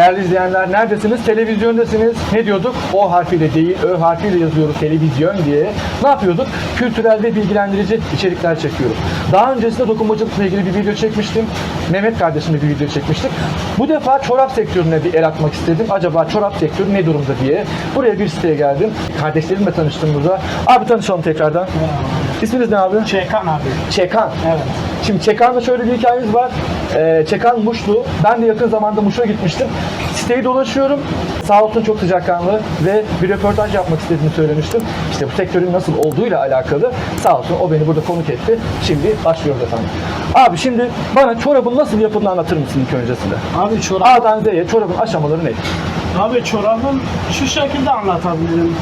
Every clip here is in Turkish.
Değerli izleyenler neredesiniz? Televizyondasınız. Ne diyorduk? O harfiyle değil, Ö harfiyle yazıyoruz televizyon diye. Ne yapıyorduk? Kültürel ve bilgilendirici içerikler çekiyoruz. Daha öncesinde dokunmacılıkla ilgili bir video çekmiştim. Mehmet kardeşimle bir video çekmiştik. Bu defa çorap sektörüne bir el atmak istedim. Acaba çorap sektörü ne durumda diye. Buraya bir siteye geldim. Kardeşlerimle tanıştım burada. Abi tanışalım tekrardan. İsminiz ne abi? Çekan abi. Çekan. Evet. Şimdi Çekan'da şöyle bir hikayemiz var. Ee, Çekan Muşlu. Ben de yakın zamanda Muş'a gitmiştim. Siteyi dolaşıyorum. Sağ olsun çok sıcakkanlı ve bir röportaj yapmak istediğini söylemiştim. İşte bu sektörün nasıl olduğuyla alakalı. Sağ olsun o beni burada konuk etti. Şimdi başlıyoruz efendim. Abi şimdi bana çorabın nasıl yapıldığını anlatır mısın ilk öncesinde? Abi çorap. A'dan Z'ye çorabın aşamaları ne? Abi çorabın şu şekilde anlatabilirim.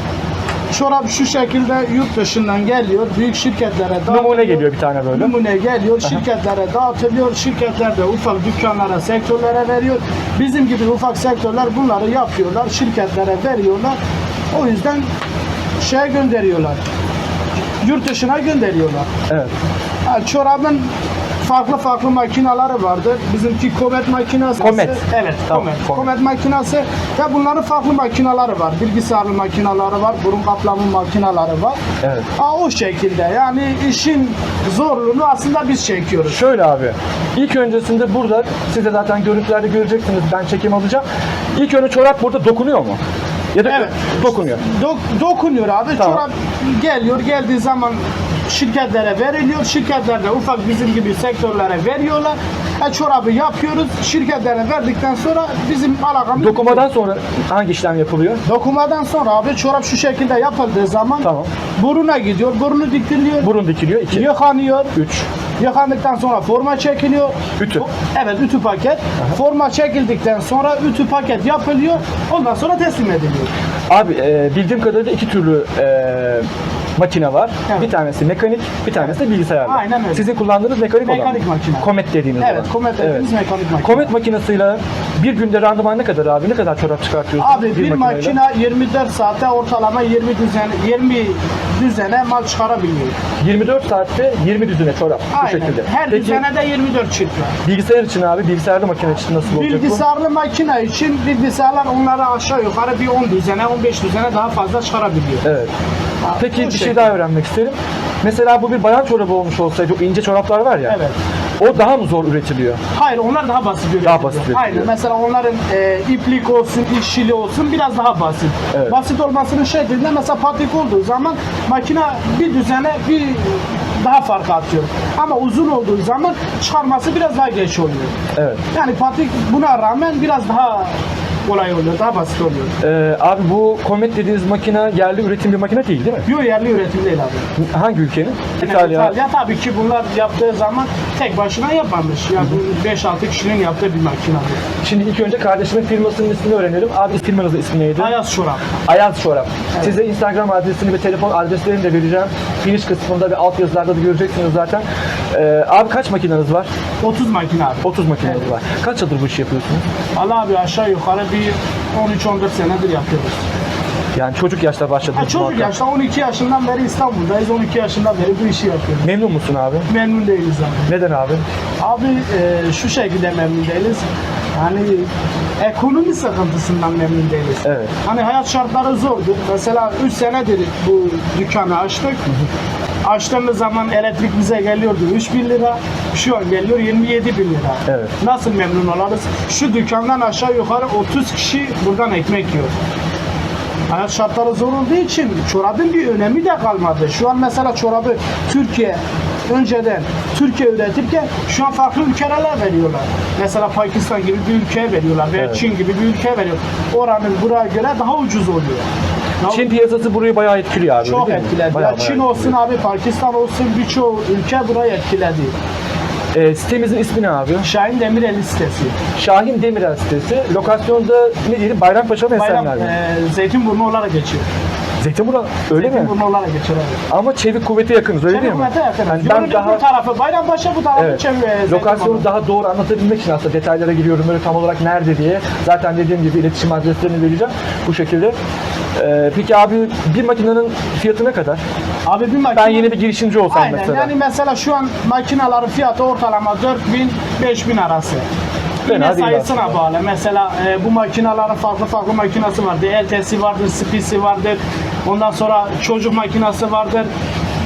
Çorap şu şekilde yurt dışından geliyor. Büyük şirketlere dağıtılıyor. Numune geliyor bir tane böyle. Numune geliyor. Şirketlere dağıtılıyor. Şirketler de ufak dükkanlara, sektörlere veriyor. Bizim gibi ufak sektörler bunları yapıyorlar. Şirketlere veriyorlar. O yüzden şeye gönderiyorlar. Yurt dışına gönderiyorlar. Evet. Ha, çorabın farklı farklı makinaları vardır. Bizimki Comet makinası. Comet. Evet, Tamam, Comet. Comet. Comet makinası ve bunların farklı makinaları var. Bilgisayarlı makinaları var, burun kaplama makinaları var. Evet. Ha, o şekilde yani işin zorluğunu aslında biz çekiyoruz. Şöyle abi. İlk öncesinde burada siz de zaten görüntülerde göreceksiniz. Ben çekim alacağım. İlk önce çorap burada dokunuyor mu? Ya da Evet. dokunuyor. Dok- dokunuyor abi. Tamam. Çorap geliyor, geldiği zaman şirketlere veriliyor. Şirketler de ufak bizim gibi sektörlere veriyorlar. E, çorabı yapıyoruz. Şirketlere verdikten sonra bizim alakamız Dokumadan sonra hangi işlem yapılıyor? Dokumadan sonra abi çorap şu şekilde yapıldığı zaman Tamam. buruna gidiyor. Burnu dikiliyor. Burun dikiliyor. 2, Yıkanıyor. 3. Yıkandıktan sonra forma çekiliyor. Ütü. Evet ütü paket. Forma çekildikten sonra ütü paket yapılıyor. Ondan sonra teslim ediliyor. Abi e, bildiğim kadarıyla iki türlü e, makine var. Evet. Bir tanesi mekanik, bir tanesi de bilgisayarlı. Aynen öyle. Sizin kullandığınız mekanik, olan Mekanik mı? makine. Comet dediğiniz Evet, olan. Comet dediğimiz mekanik makine. Comet makinesiyle bir günde randıman ne kadar abi? Ne kadar çorap çıkartıyorsunuz? Abi bir, makineyle? makine 24 saatte ortalama 20 düzen 20 düzene mal çıkarabiliyor. 24 saatte 20 düzine çorap. Bu Aynen. şekilde. Her Peki düzene de 24 çift var. bilgisayar için abi, bilgisayarlı makine için nasıl olacak bu? Bilgisayarlı makine için bilgisayarlar onlara aşağı yukarı bir 10 düzene 15 düzene daha fazla çıkarabiliyor. Evet. Peki bir şey şekilde. daha öğrenmek isterim. Mesela bu bir bayan çorabı olmuş olsaydı, o ince çoraplar var ya. Evet. O daha mı zor üretiliyor? Hayır onlar daha basit üretiliyor. Daha basit üretiliyor. Aynen mesela onların e, iplik olsun, işçili olsun biraz daha basit. Evet. Basit olmasının şeklinde mesela patik olduğu zaman makine bir düzene bir daha fark atıyor. Ama uzun olduğu zaman çıkarması biraz daha geç oluyor. Evet. Yani patik buna rağmen biraz daha kolay oluyor, daha basit oluyor. Ee, abi bu Comet dediğiniz makine yerli üretim bir makine değil değil mi? Yok yerli üretim değil abi. Hangi ülkenin? Yani İtalya. İtalya tabii ki bunlar yaptığı zaman tek başına yapmamış. Yani bu 5-6 kişinin yaptığı bir makine bu. Şimdi ilk önce kardeşimin firmasının ismini öğrenelim. Abi firmanızın ismi neydi? Ayaz çorap. Ayaz Çorap. Size Instagram adresini ve telefon adreslerini de vereceğim. Finish kısmında ve alt yazılarda da göreceksiniz zaten. Ee, abi kaç makineniz var? 30 makine abi. 30 makineniz var. Kaç yıldır bu işi yapıyorsunuz? Allah abi aşağı yukarı bir 13-14 senedir yapıyoruz. Yani çocuk yaşta başladınız. Ha, çocuk muhakkak. yaşta 12 yaşından beri İstanbul'dayız. 12 yaşından beri bu işi yapıyoruz. Memnun musun abi? Memnun değiliz abi. Neden abi? Abi e, şu şekilde memnun değiliz. Hani ekonomi sıkıntısından memnun değiliz. Evet. Hani hayat şartları zordur. Mesela 3 senedir bu dükkanı açtık. Açtığımız zaman elektrik bize geliyordu 3 bin lira. Şu an geliyor 27 bin lira. Evet. Nasıl memnun oluruz? Şu dükkandan aşağı yukarı 30 kişi buradan ekmek yiyor. Hayat şartları zor olduğu için çorabın bir önemi de kalmadı. Şu an mesela çorabı Türkiye önceden Türkiye üretirken şu an farklı ülkelere veriyorlar. Mesela Pakistan gibi bir ülkeye veriyorlar veya Evet. Çin gibi bir ülkeye veriyor. Oranın buraya göre daha ucuz oluyor. Çin piyasası burayı bayağı etkiliyor abi. çok öyle değil mi? etkiledi. Bayağı Ya bayağı Çin olsun abi, Pakistan olsun birçok ülke burayı etkiledi. Ee, sitemizin ismi ne abi? Şahin Demirel sitesi. Şahin Demirel sitesi. Lokasyonda ne diyelim Bayrampaşa mı Bayram, Esenler mi? e, Zeytinburnu olarak geçiyor. Zeytinburnu öyle mi? Zeytinburnu olarak geçiyor abi. Ama çevik kuvvete yakınız öyle değil mi? Çevik yakın. Yani ben daha öbür tarafı Bayrampaşa bu tarafı Evet. çevir. e, Lokasyonu daha doğru anlatabilmek için aslında detaylara giriyorum böyle tam olarak nerede diye. Zaten dediğim gibi iletişim adreslerini vereceğim bu şekilde. Ee, peki abi bir makinenin fiyatı ne kadar? Abi bir makine... Ben yeni bir girişimci olsam Aynen mesela. yani mesela şu an makinelerin fiyatı ortalama 4000 5000 arası. Fena değil sayısına aslında. bağlı. Mesela e, bu makinelerin farklı farklı makinesi vardır. LT'si vardır, SP'si vardır. Ondan sonra çocuk makinesi vardır.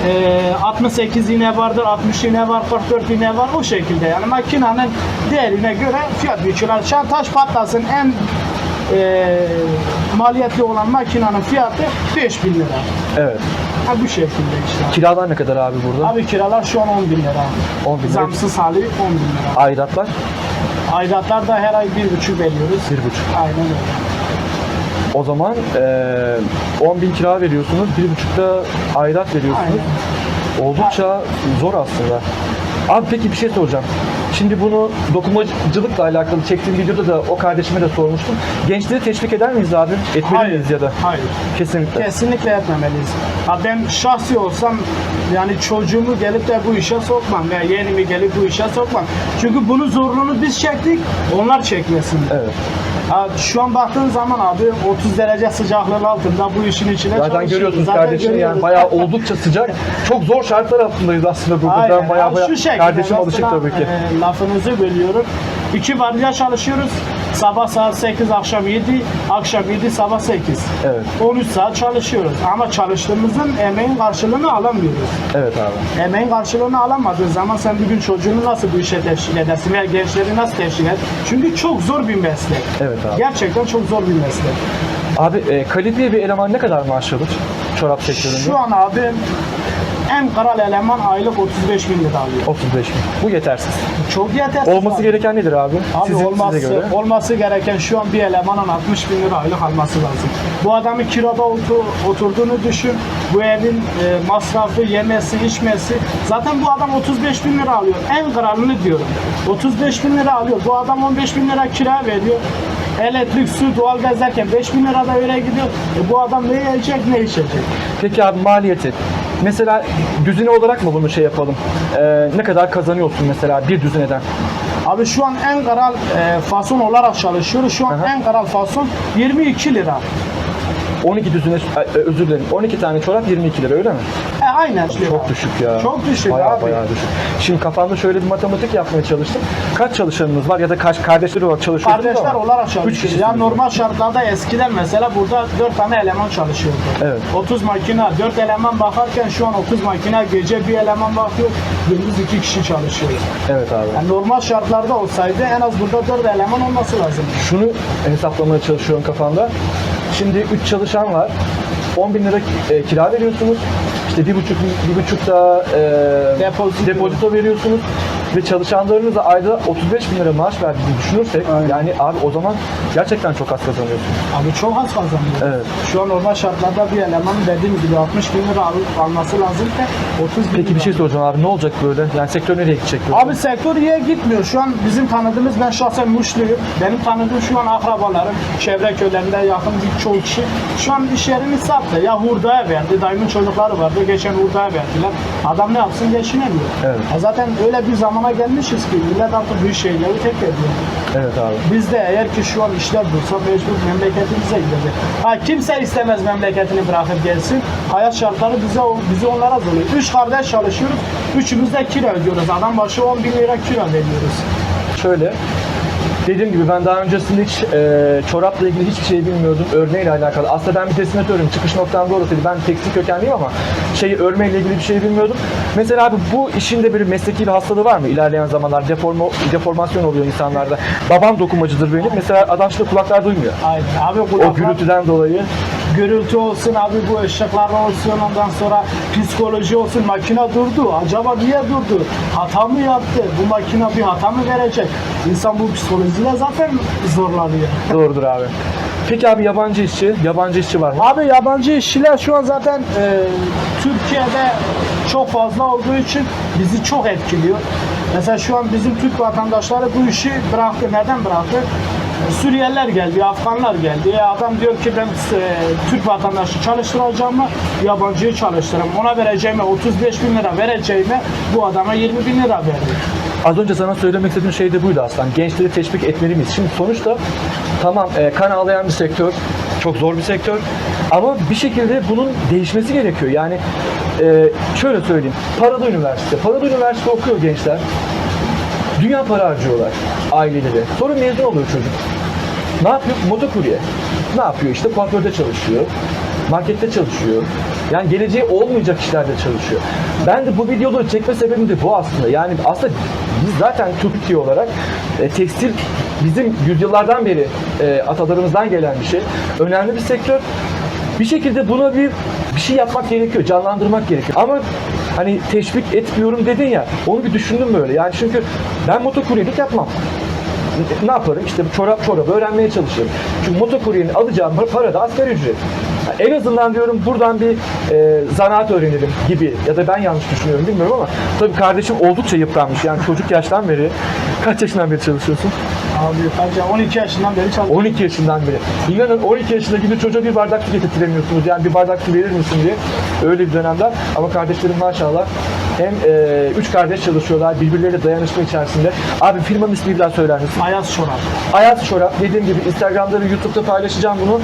E, 68 iğne vardır, 60 iğne var, 44 iğne var. O şekilde yani makinenin değerine göre fiyat biçiyorlar. Şantaj patlasın en e, maliyetli olan makinenin fiyatı 5000 lira. Evet. Ha bu şekilde işte. Kiralar ne kadar abi burada? Abi kiralar şu an 10 bin lira. 10 bin lira. Zamsız hali 10 bin lira. Aidatlar? Aidatlar da her ay 1,5 veriyoruz. 1,5. Aynen öyle. O zaman eee 10 bin kira veriyorsunuz, 1,5'da aidat veriyorsunuz. Oldukça zor aslında. Abi peki bir şey soracağım. Şimdi bunu dokumacılıkla alakalı çektiğim videoda da o kardeşime de sormuştum. Gençleri teşvik eder miyiz abi? Etmeli Hayır. miyiz ya da? Hayır. Kesinlikle. Kesinlikle etmemeliyiz. Ha ben şahsi olsam yani çocuğumu gelip de bu işe sokmam veya yeğenimi gelip bu işe sokmam. Çünkü bunun zorluğunu biz çektik, onlar çekmesin. Evet. Ha, şu an baktığın zaman abi 30 derece sıcaklığın altında bu işin içine Zaten çalışıyoruz. görüyorsunuz Zaten kardeşim yani görüyoruz. bayağı oldukça sıcak. Çok zor şartlar altındayız aslında burada. Aynen. Ben bayağı bayağı şu şekilde kardeşim mesela, alışık tabii ki. e, lafınızı bölüyorum. İki vardiya çalışıyoruz. Sabah saat 8, akşam 7, akşam 7, sabah 8. Evet. 13 saat çalışıyoruz. Ama çalıştığımızın emeğin karşılığını alamıyoruz. Evet abi. Emeğin karşılığını alamadığın zaman sen bir gün çocuğunu nasıl bu işe teşvik edersin veya gençleri nasıl teşvik eder? Çünkü çok zor bir meslek. Evet abi. Gerçekten çok zor bir meslek. Abi e, kalifiye bir eleman ne kadar maaş alır çorap sektöründe? Şu an abi en kral eleman aylık 35 bin lira alıyor. 35 bin. Bu yetersiz. Çok yetersiz. Olması abi. gereken nedir abi? Abi Sizin, olması, size göre. olması gereken şu an bir elemanın 60 bin lira aylık alması lazım. Bu adamın kirada otu- oturduğunu düşün. Bu evin e, masrafı, yemesi, içmesi. Zaten bu adam 35 bin lira alıyor. En kralını diyorum. 35 bin lira alıyor. Bu adam 15 bin lira kira veriyor. Elektrik, su, doğalgaz derken 5 bin lira da öyle gidiyor. E bu adam ne yiyecek, ne içecek? Peki abi maliyeti. Mesela düzine olarak mı bunu şey yapalım? Ee, ne kadar kazanıyorsun mesela bir düzineden? Abi şu an en kral e, fason olarak çalışıyoruz. Şu an Aha. en kral fason 22 lira. 12 düzine, e, özür dilerim 12 tane çorap 22 lira öyle mi? Aynen. Çok düşük ya. Çok düşük bayağı, abi. Bayağı düşük. Şimdi kafamda şöyle bir matematik yapmaya çalıştım. Kaç çalışanınız var ya da kaç kardeşleri olarak çalışıyorsunuz Kardeşler olarak çalışıyoruz. Yani normal şartlarda eskiden mesela burada 4 tane eleman çalışıyordu. Evet. 30 makine, 4 eleman bakarken şu an 30 makine, gece bir eleman bakıyor, gündüz 2 kişi çalışıyor. Evet abi. Yani normal şartlarda olsaydı en az burada 4 eleman olması lazım. Şunu hesaplamaya çalışıyorum kafamda. Şimdi 3 çalışan var. 10 bin lira e, kira veriyorsunuz. İşte bir buçuk, bir buçuk da e, Depozito. depozito veriyorsunuz. Ve çalışanlarınıza ayda 35 bin lira maaş verdiğini düşünürsek Aynen. yani abi o zaman gerçekten çok az kazanıyorsunuz. Abi çok az kazanıyor. Evet. Şu an normal şartlarda bir elemanın dediğim gibi 60 bin lira al- alması lazım ki 30 bin Peki bir lira. şey soracağım abi ne olacak böyle? Yani sektör nereye gidecek böyle? Abi sektör iyiye gitmiyor. Şu an bizim tanıdığımız, ben şahsen Muşluyum. Benim tanıdığım şu an akrabalarım, çevre köylerinde yakın birçoğu kişi şu an iş yerini sattı. Ya hurdaya verdi, dayımın çocukları vardı, geçen hurdaya verdiler. Adam ne yapsın geçinemiyor. Evet. Ha zaten öyle bir zamana gelmişiz ki millet artık büyük şeyleri tek ediyor. Evet abi. Biz de eğer ki şu an işler dursa mecbur memleketimize gidecek. Ha kimse istemez memleketini bırakıp gelsin. Hayat şartları bize bizi onlara zorluyor. Üç kardeş çalışıyoruz. Üçümüz de kira ödüyoruz. Adam başı 10 bin lira kira veriyoruz. Şöyle Dediğim gibi ben daha öncesinde hiç e, çorapla ilgili hiçbir şey bilmiyordum. Örmeyle alakalı. Aslında ben bir designatörüm. Çıkış noktam da orasıydı. Ben tekstil kökenliyim ama şey örmeyle ilgili bir şey bilmiyordum. Mesela abi bu işin de bir mesleki bir hastalığı var mı? İlerleyen zamanlar deformo, deformasyon oluyor insanlarda. Babam dokumacıdır benim. Mesela adam şimdi kulaklar duymuyor. Aynen. Abi O kulaklar, gürültüden dolayı. Gürültü olsun abi bu ışıklar olsun ondan sonra psikoloji olsun makine durdu. Acaba niye durdu? Hata mı yaptı? Bu makine bir hata mı verecek? İnsan bu psikolojiyle zaten zorlanıyor. Doğrudur abi. Peki abi yabancı işçi, yabancı işçi var mı? Abi yabancı işçiler şu an zaten e, Türkiye'de çok fazla olduğu için bizi çok etkiliyor. Mesela şu an bizim Türk vatandaşları bu işi bıraktı. Neden bıraktı? Suriyeliler geldi, Afganlar geldi. E, adam diyor ki ben e, Türk vatandaşı çalıştıracağım yabancıyı çalıştırırım. Ona vereceğime 35 bin lira vereceğime bu adama 20 bin lira veriyor. Az önce sana söylemek istediğim şey de buydu aslında. Gençleri teşvik etmeli miyiz? Şimdi sonuçta tamam e, kan ağlayan bir sektör, çok zor bir sektör ama bir şekilde bunun değişmesi gerekiyor. Yani e, şöyle söyleyeyim, paralı üniversite, paralı üniversite okuyor gençler. Dünya para harcıyorlar aileleri. Sonra mezun oluyor çocuk. Ne yapıyor? Motokurye. Ne yapıyor? İşte kuaförde çalışıyor. Markette çalışıyor. Yani geleceği olmayacak işlerde çalışıyor. Ben de bu videoları çekme sebebim de bu aslında. Yani aslında biz zaten Türkiye olarak e, tekstil bizim yüzyıllardan beri e, atalarımızdan gelen bir şey. Önemli bir sektör. Bir şekilde buna bir bir şey yapmak gerekiyor, canlandırmak gerekiyor. Ama hani teşvik etmiyorum dedin ya, onu bir düşündüm böyle. Yani çünkü ben motokuryelik yapmam ne yaparım? İşte çorap çorap öğrenmeye çalışırım. Çünkü motokuryenin alacağım para da asgari ücret. En azından diyorum buradan bir e, zanaat öğrenirim gibi ya da ben yanlış düşünüyorum bilmiyorum ama tabii kardeşim oldukça yıpranmış. Yani çocuk yaştan beri kaç yaşından beri çalışıyorsun? Abi bence 12 yaşından beri çalışıyorum. 12 yaşından beri. İnanın 12 yaşındaki bir çocuğa bir bardak su getirtiremiyorsunuz. Yani bir bardak su verir misin diye. Öyle bir dönemden. Ama kardeşlerim maşallah hem e, üç kardeş çalışıyorlar. Birbirleriyle dayanışma içerisinde. Abi firmanın ismini bir daha söyler misin? Ayaz çorap. Ayaz Çorap dediğim gibi Instagram'da ve YouTube'da paylaşacağım bunu.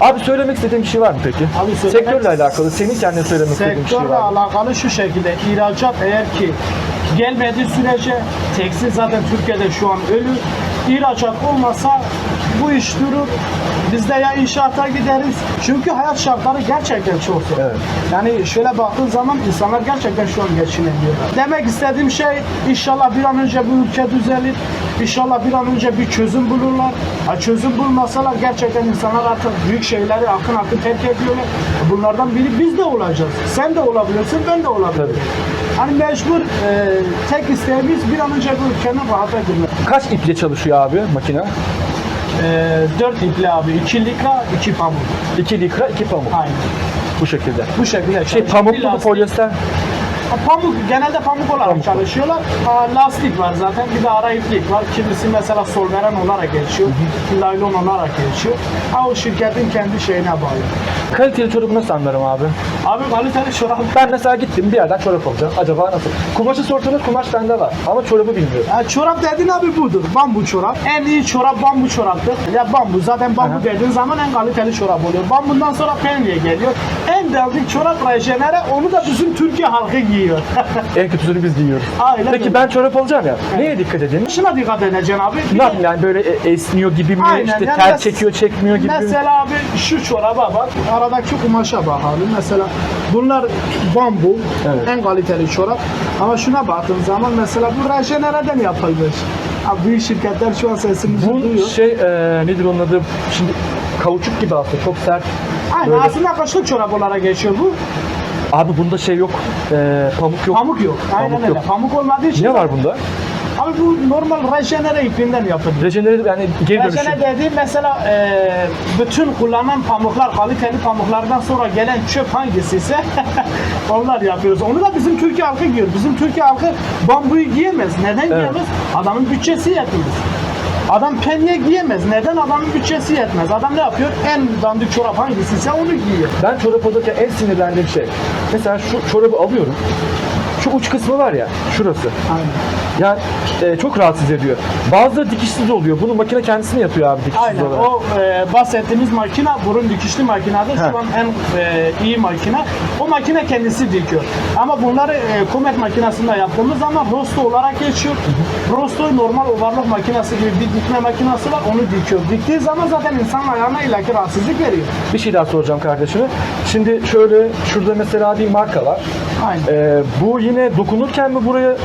Abi söylemek istediğin bir şey var mı peki? Abi söylemek- Sektörle alakalı senin kendine söylemek istediğin bir şey Sektörle var mı? alakalı şu şekilde ihracat eğer ki gelmediği sürece tekstil zaten Türkiye'de şu an ölü. İhracat olmasa bu iş durur. Biz de ya inşaata gideriz. Çünkü hayat şartları gerçekten çok zor. Evet. Yani şöyle baktığın zaman insanlar gerçekten şu an geçinemiyorlar. Demek istediğim şey inşallah bir an önce bu ülke düzelir. İnşallah bir an önce bir çözüm bulurlar. Ha, çözüm bulmasalar gerçekten insanlar artık büyük şeyleri akın akın terk ediyorlar. Bunlardan biri biz de olacağız. Sen de olabilirsin, ben de olabilirim. Tabii. Hani mecbur e, tek isteğimiz bir an önce bu ülkenin rahata girmek. Kaç iple çalışıyor abi makine? E, dört ipli abi, iki likra, iki pamuk. 2 likra, 2 pamuk. Aynen. Bu şekilde. Bu şekilde Şey çalışıyor. Bir pamuklu mu lastik- polyester? Pamuk, genelde pamuk olarak Pamuk. çalışıyorlar. Ha, lastik var zaten. Bir de ara iplik var. Kimisi mesela solveren olarak geçiyor. Laylon olarak geçiyor. Ha o şirketin kendi şeyine bağlı. Kaliteli çorabı nasıl anlarım abi? Abi kaliteli çorap. Ben mesela gittim bir yerden çorap alacağım. Acaba nasıl? Kumaşı sorsanız kumaş bende var. Ama çorabı bilmiyorum. Ya çorap dediğin abi budur. Bambu çorap. En iyi çorap bambu çoraptır. Ya bambu. Zaten bambu Aha. dediğin zaman en kaliteli çorap oluyor. Bambundan sonra penye geliyor. En dandik çorap rejenere. Onu da bizim Türkiye halkı giyiyor. En kötüsünü biz giyiyoruz. Aynen Peki öyle. ben çorap alacağım ya. Neye dikkat edeyim? Şuna dikkat edeceksin abi. Bir Ne de- yapayım yani böyle e- esniyor gibi mi? Aynen, işte yani ter mes- çekiyor çekmiyor gibi mi? Mesela abi şu çoraba bak, aradaki kumaşa bak abi. Mesela bunlar bambu, Evet. en kaliteli çorap. Ama şuna baktığın zaman mesela bu rejenereden yapılmış. Abi büyük şirketler şu an sesimizi Bu duyuyor. şey e, nedir onun adı? Şimdi kauçuk gibi aslında çok sert. Aynen böyle. aslında kışlık çorap olarak geçiyor bu. Abi bunda şey yok. e, pamuk yok. Pamuk yok. Aynen Pamuk öyle. yok. Pamuk olmadığı için. Ne var bunda? Abi bu normal rejenere ipinden yapılıyor. Rejeneri yani geri dönüşüm. Rejene dediğim mesela e, bütün kullanılan pamuklar, kaliteli pamuklardan sonra gelen çöp hangisi ise onlar yapıyoruz. Onu da bizim Türkiye halkı giyiyor. Bizim Türkiye halkı bambuyu giyemez. Neden giyemez? Adamın bütçesi yetmez. Adam penye giyemez. Neden? Adamın bütçesi yetmez. Adam ne yapıyor? En dandik çorap hangisi ise onu giyiyor. Ben çorap alırken en sinirlendiğim şey. Mesela şu çorabı alıyorum. Şu uç kısmı var ya, şurası. Aynen. Yani e, çok rahatsız ediyor. Bazıları dikişsiz oluyor. Bunu makine kendisi mi yapıyor abi dikişsiz Aynen. olarak? O e, bahsettiğimiz makine burun dikişli makinedir. Şu an en e, iyi makine. O makine kendisi dikiyor. Ama bunları e, Comet makinesinde yaptığımız zaman rosto olarak geçiyor. Rosto normal ovarlık makinesi gibi bir dikme makinesi var. Onu dikiyor. Diktiği zaman zaten insan ayağına illaki rahatsızlık veriyor. Bir şey daha soracağım kardeşime. Şimdi şöyle şurada mesela bir marka var. Aynen. E, bu yine dokunurken mi buraya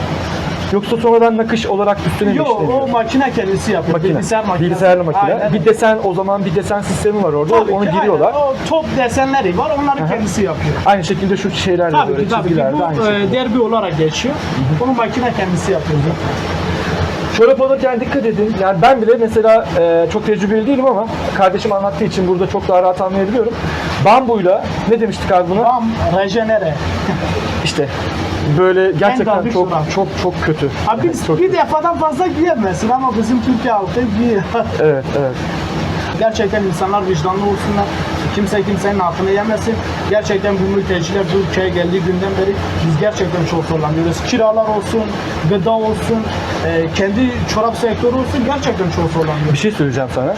yoksa sonradan nakış olarak üstüne mi Yok işleniyor? o makine kendisi yapıyor. Makine. Bilgisayar makinesi. Bilgisayarlı makine. Aynen. Bir desen o zaman bir desen sistemi var orada. Tabii Onu ki, giriyorlar. aynen. O top desenleri var. Onları kendisi yapıyor. Aynı şekilde şu şeyler de Tabii böyle ki tabii ki çizgiler de bu aynı e, şekilde. derbi olarak geçiyor. Bunu makine kendisi yapıyor. Çorap alırken dikkat edin. Yani ben bile mesela e, çok tecrübeli değilim ama kardeşim anlattığı için burada çok daha rahat anlayabiliyorum. Bambuyla ne demiştik abi buna? Bam, rejenere. İşte böyle gerçekten dandik çok çorap. çok çok kötü. Abi biz Çok bir kötü. defadan fazla giyemezsin ama bizim Türkiye halkı giyiyor. Evet evet. Gerçekten insanlar vicdanlı olsunlar. Kimse kimsenin hakkını yemesin. Gerçekten bu mülteciler bu ülkeye geldiği günden beri biz gerçekten çok zorlanıyoruz. Kiralar olsun, gıda olsun, e, kendi çorap sektörü olsun gerçekten çok zorlanıyoruz. Bir şey söyleyeceğim sana.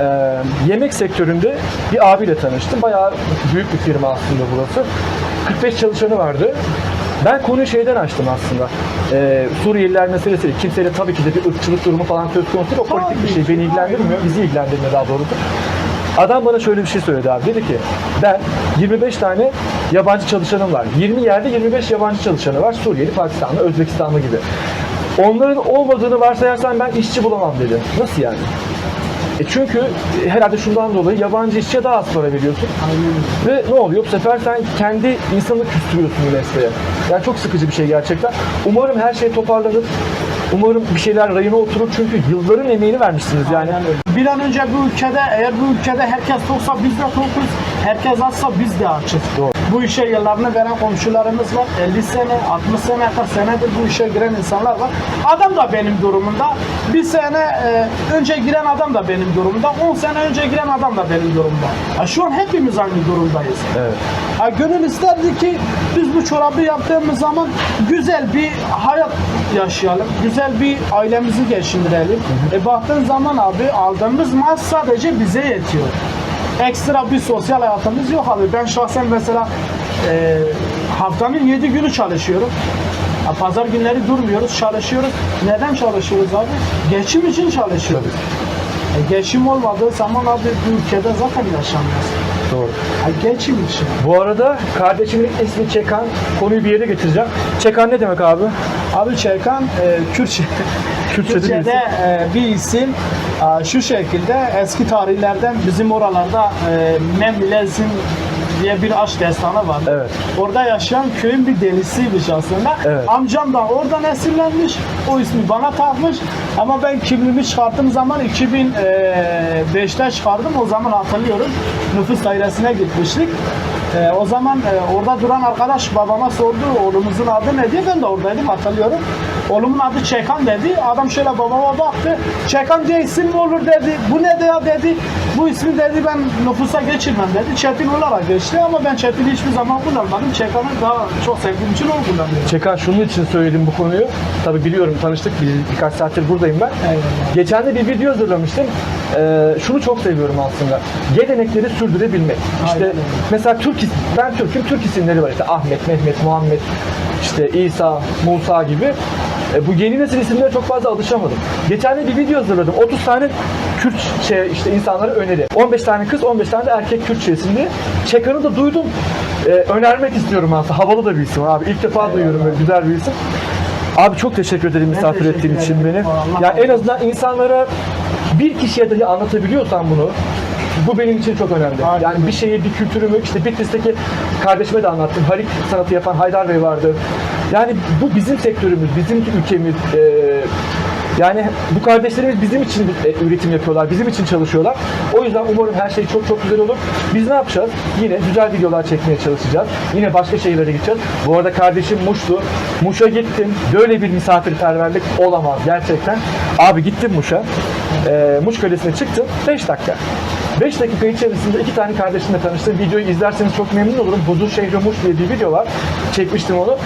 Ee, yemek sektöründe bir abiyle tanıştım. Bayağı büyük bir firma aslında burası. 45 çalışanı vardı. Ben konuyu şeyden açtım aslında. Ee, Suriyeliler meselesi kimseyle tabii ki de bir ırkçılık durumu falan söz konusu değil. O politik bir şey. Beni ilgilendirmiyor. Bizi ilgilendirmiyor daha doğrusu. Adam bana şöyle bir şey söyledi abi. Dedi ki ben 25 tane yabancı çalışanım var. 20 yerde 25 yabancı çalışanı var. Suriyeli, Pakistanlı, Özbekistanlı gibi. Onların olmadığını varsayarsan ben işçi bulamam dedi. Nasıl yani? E çünkü herhalde şundan dolayı yabancı işçiye daha az para veriyorsun. Ve ne oluyor? Bu sefer sen kendi insanı küstürüyorsun bu mesleğe. Yani çok sıkıcı bir şey gerçekten. Umarım her şey toparlanır. Umarım bir şeyler rayına oturur çünkü yılların emeğini vermişsiniz yani. Bir an önce bu ülkede eğer bu ülkede herkes toksa biz de tokuz, herkes açsa biz de açız. Doğru. Bu işe yıllarını veren komşularımız var. 50 sene, 60 sene kadar senedir bu işe giren insanlar var. Adam da benim durumunda. Bir sene e, önce giren adam da benim durumda. 10 sene önce giren adam da benim durumda. Ha, şu an hepimiz aynı durumdayız. Evet. Ha, gönül isterdi ki biz bu çorabı yaptığımız zaman güzel bir hayat yaşayalım. Güzel bir ailemizi geçindirelim. E baktığın zaman abi aldığımız maaş sadece bize yetiyor. Ekstra bir sosyal hayatımız yok abi. Ben şahsen mesela e, haftanın 7 günü çalışıyorum. Ha, Pazar günleri durmuyoruz, çalışıyoruz. Neden çalışıyoruz abi? Geçim için çalışıyoruz. E, geçim olmadığı zaman abi bu ülkede zaten yaşanmaz. Doğru. Ha, geçim için. Bu arada kardeşimin ismi Çekan. Konuyu bir yere getireceğim. Çekan ne demek abi? Abi Çekan e, Kürtçe. Kürtçe'de Kürtçe'de e, bir isim e, şu şekilde eski tarihlerden bizim oralarda e, Memlezin diye bir aşk destanı var. Evet. Orada yaşayan köyün bir delisiymiş aslında. Evet. Amcam da oradan esinlenmiş. O ismi bana takmış. Ama ben kimliğimi çıkarttığım zaman 2005'te çıkardım. O zaman hatırlıyorum. Nüfus dairesine gitmiştik. E, o zaman e, orada duran arkadaş babama sordu oğlumuzun adı ne diye ben de oradaydım hatırlıyorum. Oğlumun adı Çekan dedi. Adam şöyle babama baktı. Çekan diye isim mi olur dedi. Bu ne de ya dedi. Bu ismi dedi ben nüfusa geçirmem dedi. Çetin olarak geçti ama ben Çetin'i hiçbir zaman kullanmadım. Çekan'ı daha çok sevdiğim için onu kullanıyorum. Çekan şunun için söyledim bu konuyu. Tabii biliyorum tanıştık bir, birkaç saattir buradayım ben. Eyvallah. Geçen de bir video hazırlamıştım. Ee, şunu çok seviyorum aslında. Gelenekleri sürdürebilmek. İşte Aynen mesela Türk ben Türk'üm. Türk isimleri var işte Ahmet, Mehmet, Muhammed, işte İsa, Musa gibi. E, bu yeni nesil isimlere çok fazla alışamadım. Geçen de bir video hazırladım. 30 tane Kürtçe işte insanlara öneri. 15 tane kız, 15 tane de erkek Kürtçe isimli. Çekan'ı da duydum. E, önermek istiyorum aslında. Havalı da bir isim abi. İlk defa duyuyorum böyle güzel bir isim. Abi çok teşekkür ederim misafir teşekkür ettiğin için beni. Allah Ya en razı azından insanlara bir kişiye dahi anlatabiliyorsan bunu bu benim için çok önemli. Aynen. Yani bir şeyi, bir kültürümü, işte Bitlis'teki kardeşime de anlattım. Harik sanatı yapan Haydar Bey vardı. Yani bu bizim sektörümüz, bizim ülkemiz. Ee, yani bu kardeşlerimiz bizim için e, üretim yapıyorlar, bizim için çalışıyorlar. O yüzden umarım her şey çok çok güzel olur. Biz ne yapacağız? Yine güzel videolar çekmeye çalışacağız. Yine başka şehirlere gideceğiz. Bu arada kardeşim Muş'tu. Muş'a gittim. Böyle bir misafirperverlik olamaz gerçekten. Abi gittim Muş'a. Ee, Muş Kalesi'ne çıktım. 5 dakika. 5 dakika içerisinde iki tane kardeşimle tanıştım. Videoyu izlerseniz çok memnun olurum. Huzur Şehri Muş diye bir video var. Çekmiştim onu.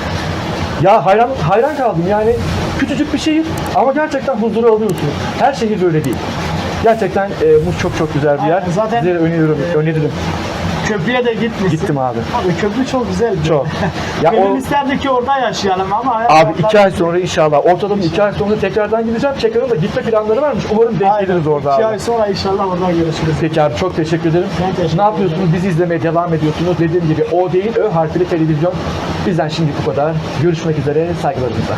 Ya hayran hayran kaldım yani küçücük bir şehir ama gerçekten huzuru alıyorsunuz. Her şehir böyle değil. Gerçekten e, Muş çok çok güzel bir yer. Aynen, zaten- Size öneriyorum, öneririm. Köprüye de gitmişsin. Gittim abi. Abi köprü çok güzel. bir Çok. Ya Ya o- isterdi ki orada yaşayalım ama Abi iki ay sonra inşallah, ortalama iki ay sonra tekrardan gideceğim. Çekan'ın da gitme planları varmış. Umarım denk geliriz orada İki abi. ay sonra inşallah orada görüşürüz. Peki abi çok teşekkür ederim. Ben teşekkür ne yapıyorsunuz? Bizi izlemeye devam ediyorsunuz. Dediğim gibi O değil Ö harfli televizyon. Bizden şimdi bu kadar. Görüşmek üzere. Saygılarımızla.